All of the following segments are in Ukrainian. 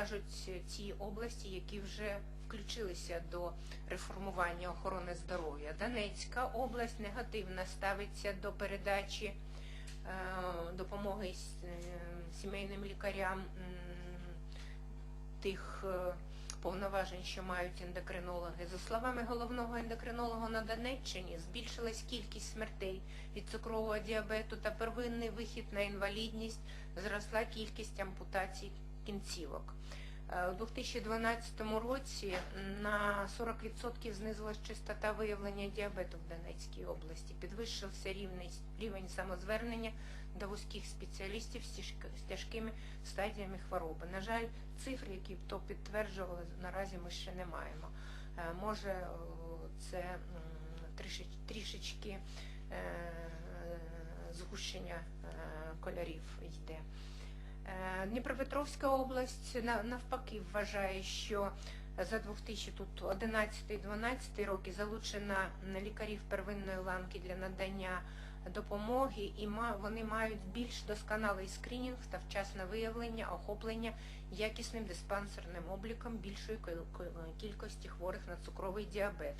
кажуть ті області, які вже включилися до реформування охорони здоров'я. Донецька область негативно ставиться до передачі е, допомоги е, сімейним лікарям тих е, повноважень, що мають ендокринологи. За словами головного ендокринолога на Донеччині, збільшилась кількість смертей від цукрового діабету та первинний вихід на інвалідність, зросла кількість ампутацій кінцівок. Е, У 2012 році на 40% знизилась частота виявлення діабету в Донецькій області, підвищився рівень, самозвернення до вузьких спеціалістів з тяжкими стадіями хвороби. На жаль, цифри, які б то підтверджували, наразі ми ще не маємо. Е, Може, це трішечки е, згущення кольорів йде. Е, Дніпропетровська область навпаки вважає, що за 2000 тут 11-12 роки залучена лікарів первинної ланки для надання допомоги, і вони мають більш досконалий скринінг та вчасне виявлення, охоплення якісним диспансерним обліком більшої кількості хворих на цукровий діабет.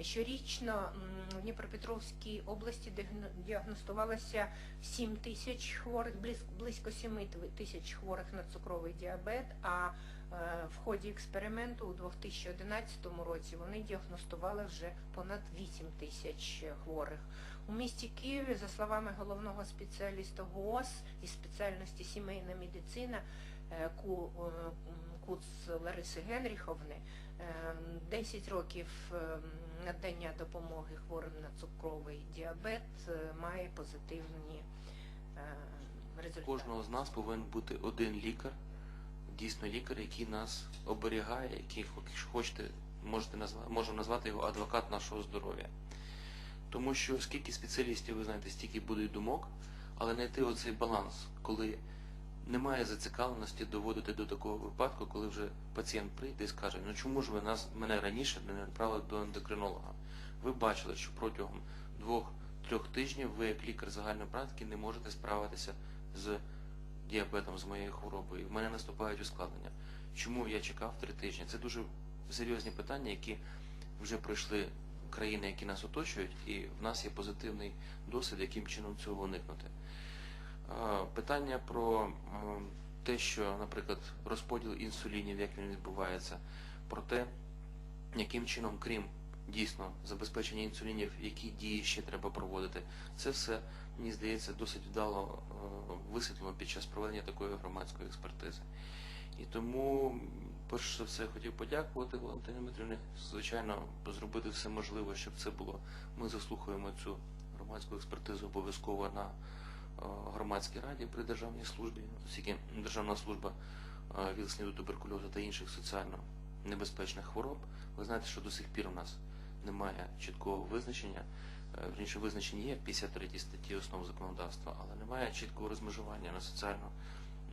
Щорічно в Дніпропетровській області діагностувалося 7 тисяч хворих, близько 7 тисяч хворих на цукровий діабет, а е, в ході експерименту у 2011 році вони діагностували вже понад 8 тисяч хворих. У місті Києві, за словами головного спеціаліста ГОС із спеціальності сімейна медицина е, е, КУЦ Лариси Генріховни, е, 10 років е, надання допомоги хворим на цукровий діабет е, має позитивні е, результати. Кожного з нас повинен бути один лікар, дійсно лікар, який нас оберігає, який, якщо хочете, можете назвати, можемо назвати його адвокат нашого здоров'я. Тому що скільки спеціалістів, ви знаєте, стільки буде думок, але знайти оцей баланс, коли немає зацікавленості доводити до такого випадку, коли вже пацієнт прийде і скаже, ну чому ж ви нас мене раніше не направили до ендокринолога? Ви бачили, що протягом двох-трьох тижнів ви, як лікар загальної практики, не можете справитися з діабетом, з моєю хворобою. В мене наступають ускладнення. Чому я чекав три тижні? Це дуже серйозні питання, які вже пройшли країни, які нас оточують, і в нас є позитивний досвід, яким чином цього уникнути. Питання про те, що, наприклад, розподіл інсулінів, як він відбувається, про те, яким чином, крім дійсно забезпечення інсулінів, які дії ще треба проводити, це все, мені здається, досить вдало е, висвітлено під час проведення такої громадської експертизи. І тому, перш за все, хотів подякувати Валентині Дмитрівні, звичайно, зробити все можливе, щоб це було. Ми заслухаємо цю громадську експертизу обов'язково на громадській раді при державній службі, оскільки Державна служба е, ВІЛ-СНІДу, туберкульозу та інших соціально небезпечних хвороб. Ви знаєте, що до сих пір у нас немає чіткого визначення, е, вірніше визначення є в 53 статті основ законодавства, але немає чіткого розмежування на соціально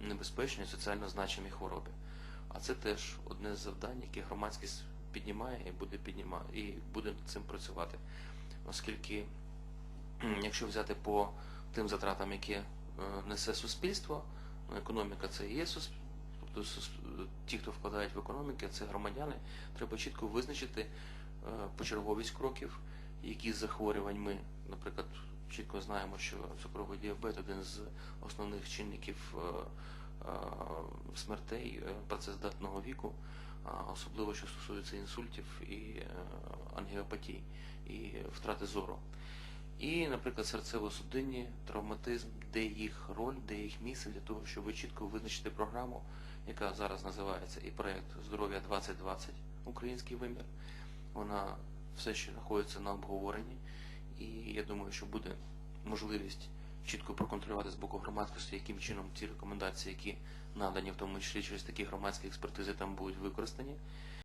небезпечні, соціально значимі хвороби. А це теж одне з завдань, яке громадськість піднімає і буде піднімати, і буде над цим працювати. Оскільки, якщо взяти по тим затратам, які е, несе суспільство, ну, економіка це і є суспільство, тобто ті, хто вкладають в економіку, це громадяни, треба чітко визначити е, почерговість кроків, які захворювань ми, наприклад, чітко знаємо, що цукровий діабет один з основних чинників е, смертей працездатного віку, особливо що стосується інсультів і ангіопатій, і втрати зору. І, наприклад, серцево-судинні, травматизм, де їх роль, де їх місце для того, щоб чітко визначити програму, яка зараз називається і проєкт Здоров'я 2020, український вимір. Вона все ще знаходиться на обговоренні, і я думаю, що буде можливість чітко проконтролювати з боку громадськості, яким чином ці рекомендації, які надані, в тому числі через такі громадські експертизи, там будуть використані.